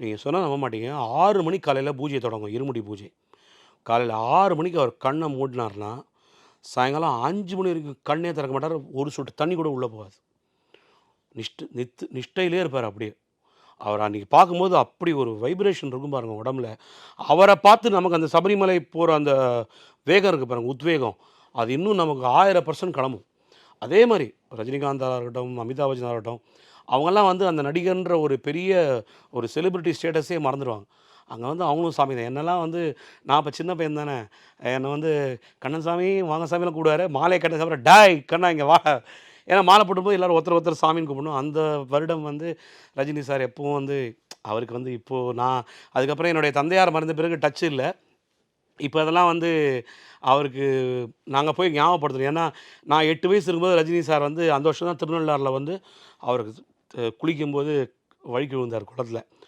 நீங்கள் சொன்னால் நம்ப மாட்டீங்க. ஆறு மணிக்கு காலையில் பூஜை தொடங்கும் இருமுடி பூஜை. காலையில் ஆறு மணிக்கு அவர் கண்ணை மூடினார்னா சாயங்காலம் அஞ்சு மணி வரைக்கும் கண்ணே திறக்க மாட்டார் ஒரு சொட்டு தண்ணி கூட உள்ளே போகாது. நிஷ்ட நித்து நிஷ்டையிலே இருப்பார் அப்படியே. அவர் அன்றைக்கி பார்க்கும்போது அப்படி ஒரு வைப்ரேஷன் இருக்கும் பாருங்கள் உடம்புல. அவரை பார்த்து நமக்கு அந்த சபரிமலை போகிற அந்த வேகம் இருக்குது பாருங்கள் உத்வேகம். அது இன்னும் நமக்கு ஆயிரம் பர்சன்ட் கிளம்பும். அதே மாதிரி ரஜினிகாந்தாக இருக்கட்டும் அமிதாப் பச்சனாக இருக்கட்டும் அவங்கெல்லாம் வந்து அந்த நடிகர்ன்ற ஒரு பெரிய ஒரு செலிபிரிட்டி ஸ்டேட்டஸே மறந்துடுவாங்க. அங்கே வந்து அவங்களும் சாமி தான். என்னெல்லாம் வந்து நான் இப்போ சின்ன பையன் தானே என்னை வந்து கண்ணன் சாமி வாங்க சாமியெலாம் கூடுவார் மாலை கண்ணன் சாமி டாய் கண்ணா இங்கே வா. ஏன்னா மாலை போடும்போது எல்லோரும் ஒருத்தர் ஒருத்தர் சாமின்னு கூப்பிடணும். அந்த வருடம் வந்து ரஜினி சார் எப்பவும் வந்து அவருக்கு வந்து இப்போது நான் அதுக்கப்புறம் என்னுடைய தந்தையார் மறந்த பிறகு டச் இல்லை. இப்போ அதெல்லாம் வந்து அவருக்கு நாங்கள் போய் ஞாபகப்படுத்தணும். ஏன்னா நான் எட்டு வயசு இருக்கும்போது ரஜினி சார் வந்து அந்த வருஷம் தான் திருநள்ளாறில் வந்து அவருக்கு குளிக்கும்போது வழுக்கி விழுந்தார் குளத்தில்.